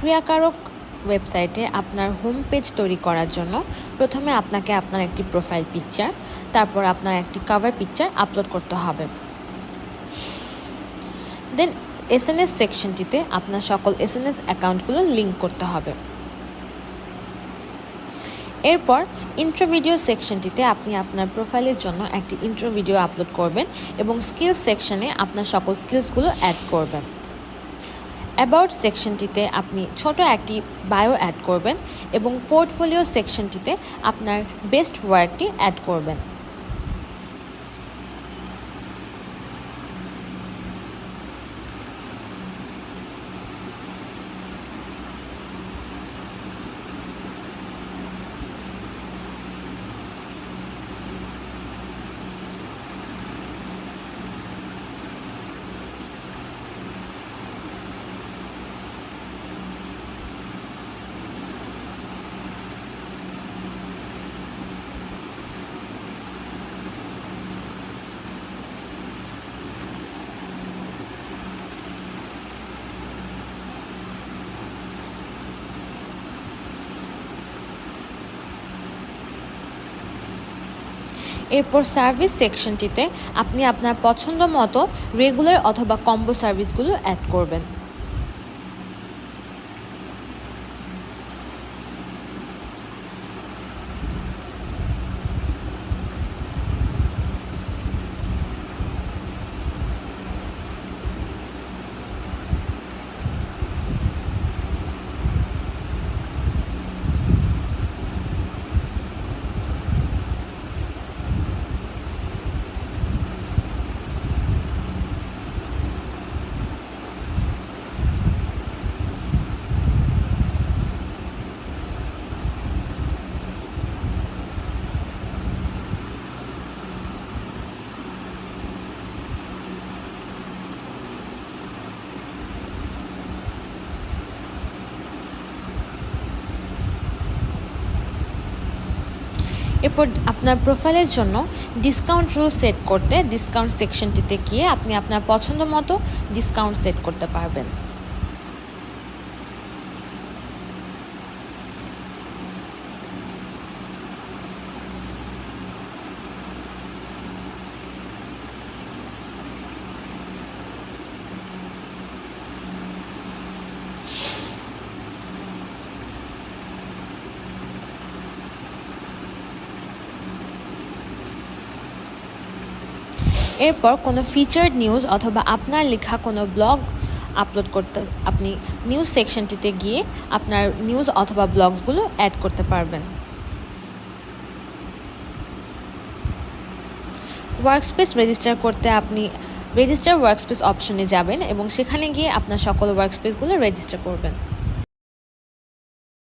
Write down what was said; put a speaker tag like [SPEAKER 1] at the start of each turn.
[SPEAKER 1] ক্রিয়াকারক ওয়েবসাইটে আপনার home page তৈরি করার জন্য প্রথমে আপনাকে আপনার একটি প্রোফাইল পিকচার তারপর আপনার একটি কভার পিকচার আপলোড করতে হবে। দেন এসএনএস সেকশনটিতে আপনার সকল এসএনএস অ্যাকাউন্টগুলো লিংক করতে হবে। এরপর ইন্ট্রো ভিডিও সেকশনটিতে আপনি আপনার প্রোফাইলের জন্য একটি ইন্ট্রো ভিডিও আপলোড করবেন এবং স্কিলস সেকশনে আপনার সকল স্কিলসগুলো অ্যাড করবেন। অ্যাবাউট সেকশনটিতে আপনি ছোট একটি বায়ো অ্যাড করবেন এবং পোর্টফোলিও সেকশনটিতে আপনার বেস্ট ওয়ার্কটি অ্যাড করবেন। এরপর সার্ভিস সেকশনটিতে আপনি আপনার পছন্দ মতো রেগুলার অথবা কম্বো সার্ভিসগুলো অ্যাড করবেন। এরপর আপনার প্রোফাইলের জন্য ডিসকাউন্ট রুল সেট করতে ডিসকাউন্ট সেকশনটিতে গিয়ে আপনি আপনার পছন্দ মতো ডিসকাউন্ট সেট করতে পারবেন। এরপর কোনো ফিচার্ড নিউজ অথবা আপনার লেখা কোনো ব্লগ আপলোড করতে, আপনি নিউজ সেকশনটিতে গিয়ে আপনার নিউজ অথবা ব্লগসগুলো অ্যাড করতে পারবেন। ওয়ার্কস্পেস রেজিস্টার করতে আপনি রেজিস্টার ওয়ার্কস্পেস অপশনে যাবেন এবং সেখানে গিয়ে আপনার সকল ওয়ার্কস্পেসগুলো রেজিস্টার করবেন।